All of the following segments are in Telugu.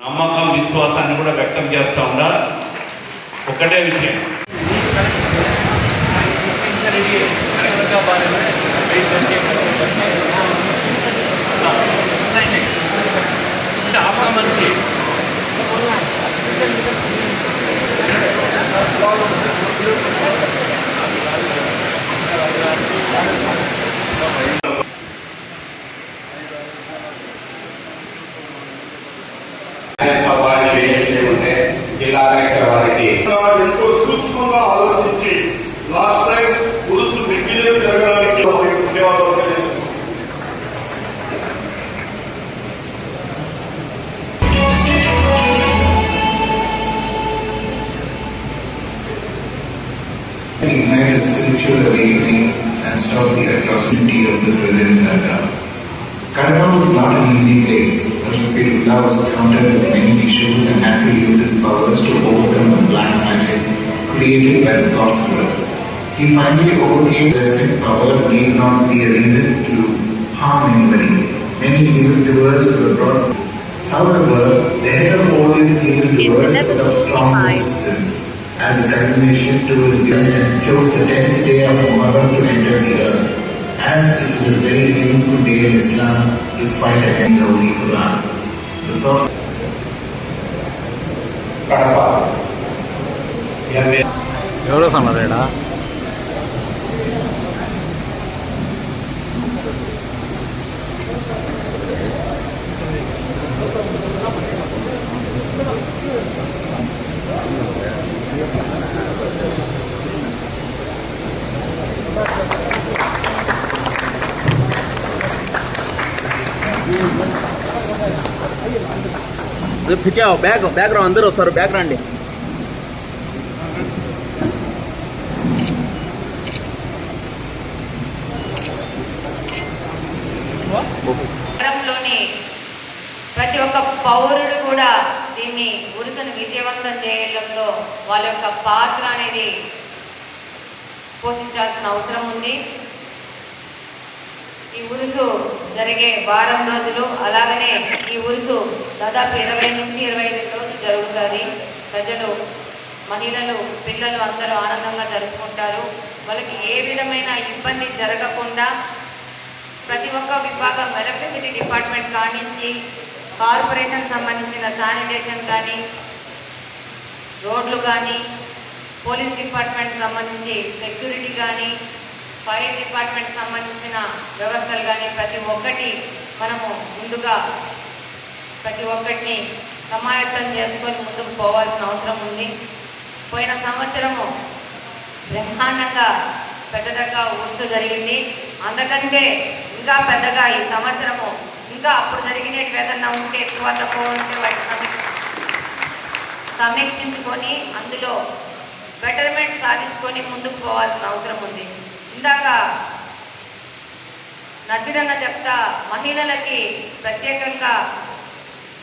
నమ్మకం విశ్వాసాన్ని కూడా వ్యక్తం చేస్తూ ఉండాలి. ఒకటే విషయం. Ignite a spiritual awakening and stop the atrocity of the present Dada. Kadapa was not an easy place. but Rasulullah was countered with many issues and had to use his powers to overcome the black magic created by the sorcerers. He finally overcame the sin power need not be a reason to harm anybody. Many evildoers were brought. However, the head of all these evildoers up strong resistance as a continuation to his journey and chose the 10th day of Muharram to enter the earth, as it is a very meaningful day in Islam to fight against the Holy Quran. The source Kadapa. Yeah, ఎవరో పిచ్చా బ్యాగ్ బ్యాక్ రా అందరూ వస్తారు బ్యాక్ రండి ప్రతి ఒక్క పౌరుడు కూడా దీన్ని ఉరుసును విజయవంతం చేయడంలో వాళ్ళ యొక్క పాత్ర అనేది పోషించాల్సిన అవసరం ఉంది. ఈ ఉరుసు జరిగే వారం రోజులు అలాగనే ఈ ఉరుసు దాదాపు ఇరవై నుంచి ఇరవై ఐదు రోజులు జరుగుతుంది. ప్రజలు మహిళలు పిల్లలు అందరూ ఆనందంగా జరుపుకుంటారు. వాళ్ళకి ఏ విధమైన ఇబ్బంది జరగకుండా ప్రతి ఒక్క విభాగం ఎలక్ట్రిసిటీ డిపార్ట్మెంట్ కానించి కార్పొరేషన్ సంబంధించిన శానిటేషన్ కానీ రోడ్లు కానీ పోలీస్ డిపార్ట్మెంట్ సంబంధించి సెక్యూరిటీ కానీ ఫైర్ డిపార్ట్మెంట్ సంబంధించిన వ్యవస్థలు కానీ ప్రతి ఒక్కటి మనము ముందుగా ప్రతి ఒక్కటిని సమాయత్తం చేసుకొని ముందుకు పోవాల్సిన అవసరం ఉంది. పోయిన సంవత్సరము బ్రహ్మాండంగా పెద్దగా ఊర్చు జరిగింది. అందుకంటే ఇంకా పెద్దగా ఈ సంవత్సరము ఇంకా అప్పుడు జరిగినట్టు ఏదన్నా ఉంటే ఎక్కువ తక్కువ ఉంటే వాటిని సమీక్షించుకొని అందులో బెటర్మెంట్ సాధించుకొని ముందుకు పోవాల్సిన అవసరం ఉంది. ఇందాక నజీరన్న చెప్తా మహిళలకి ప్రత్యేకంగా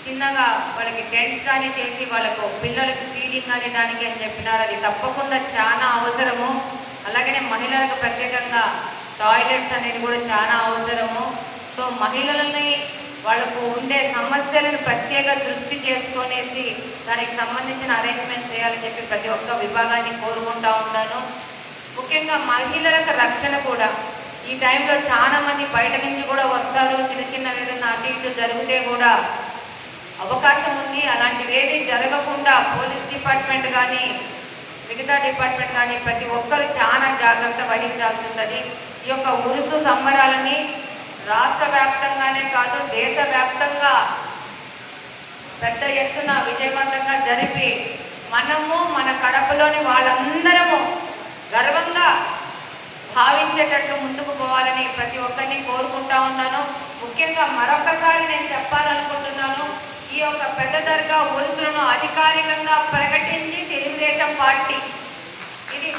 చిన్నగా వాళ్ళకి టెంట్స్ కానీ చేసి వాళ్ళకు పిల్లలకి ఫీడింగ్ కానీ దానికి అని చెప్పినారు. అది తప్పకుండా చాలా అవసరము. అలాగనే మహిళలకు ప్రత్యేకంగా టాయిలెట్స్ అనేది కూడా చాలా అవసరము. సో మహిళలని వాళ్ళకు ఉండే సమస్యలను ప్రత్యేక దృష్టి చేసుకొనేసి దానికి సంబంధించిన అరేంజ్మెంట్ చేయాలని చెప్పి ప్రతి ఒక్క విభాగాన్ని కోరుకుంటా ఉన్నాను. ముఖ్యంగా మహిళలకు రక్షణ కూడా. ఈ టైంలో చాలా మంది బయట నుంచి కూడా వస్తారు. చిన్న చిన్న ఏదైనా అటు ఇటు జరిగితే కూడా అవకాశం ఉంది. అలాంటివి ఏవి జరగకుండా పోలీస్ డిపార్ట్మెంట్ కానీ మిగతా డిపార్ట్మెంట్ కానీ ప్రతి ఒక్కరు చాలా జాగ్రత్త వహించాల్సి ఉంటుంది. ఈ యొక్క ఉరుసు సంబరాలని రాష్ట్ర వ్యాప్తంగానే కాదు దేశ వ్యాప్తంగా పెద్ద ఎత్తున విజయవంతంగా జరిపి మనము మన కడపలోని వాళ్ళందరము గర్వంగా భావించేటట్లు ముందుకు పోవాలని ప్రతి ఒక్కరిని కోరుకుంటా ఉన్నాను. ముఖ్యంగా మరొకసారి నేను చెప్పాలనుకుంటున్నాను ఈ యొక్క పెద్ద దర్గా ఉరుసులను అధికారికంగా ప్రకటించి తెలుగుదేశం పార్టీ. ఇది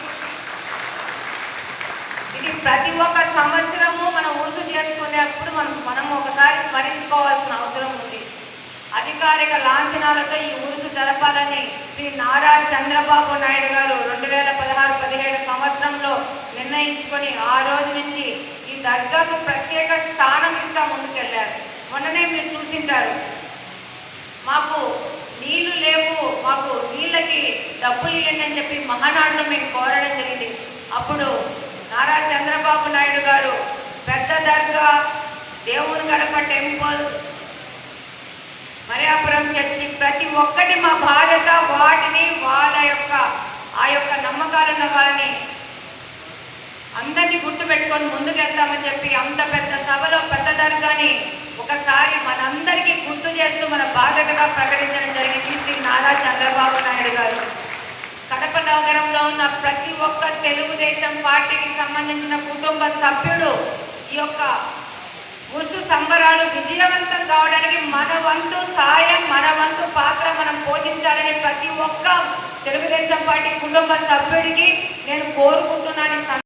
ఇది ప్రతి ఒక్క సంవత్సరము మనం ఉరుసు చేసుకునేప్పుడు మనం మనం ఒకసారి స్మరించుకోవాల్సిన అవసరం ఉంది. అధికారిక లాంఛనాలతో ఈ ఉరుసు జరపాలని శ్రీ నారా చంద్రబాబు నాయుడు గారు రెండు వేల పదహారు పదిహేడు సంవత్సరంలో నిర్ణయించుకొని ఆ రోజు నుంచి ఈ దర్గాకు ప్రత్యేక స్థానం ఇస్తా ముందుకెళ్ళారు. మొన్ననే మీరు చూసింటారు. మాకు నీళ్ళు లేవు మాకు నీళ్ళకి డబ్బులు ఇవ్వండి అని చెప్పి మహానాడులో మేము కోరడం జరిగింది. అప్పుడు నారా చంద్రబాబు నాయుడు గారు పెద్ద దర్గా దేవుని గడప టెంపుల్ మరియాపురం చర్చి ప్రతి ఒక్కటి మా బాధ్యత వాటిని వాళ్ళ యొక్క ఆ యొక్క నమ్మకాలను వాళ్ళని అందరినీ గుర్తు పెట్టుకొని ముందుకెళ్తామని చెప్పి అంత పెద్ద సభలో పెద్ద దర్గాని ఒకసారి మనందరికీ గుర్తు చేస్తూ మన బాధ్యతగా ప్రకటించడం జరిగింది శ్రీ నారా చంద్రబాబు నాయుడు గారు. కడప నగరంలో ఉన్న ప్రతి ఒక్క తెలుగుదేశం పార్టీకి సంబంధించిన కుటుంబ సభ్యుడు ఈ యొక్క సంబరాలు విజయవంతం కావడానికి మన వంతు సాయం మన వంతు పాత్ర మనం పోషించాలని ప్రతి ఒక్క తెలుగుదేశం పార్టీ కుటుంబ సభ్యుడికి నేను కోరుకుంటున్నాను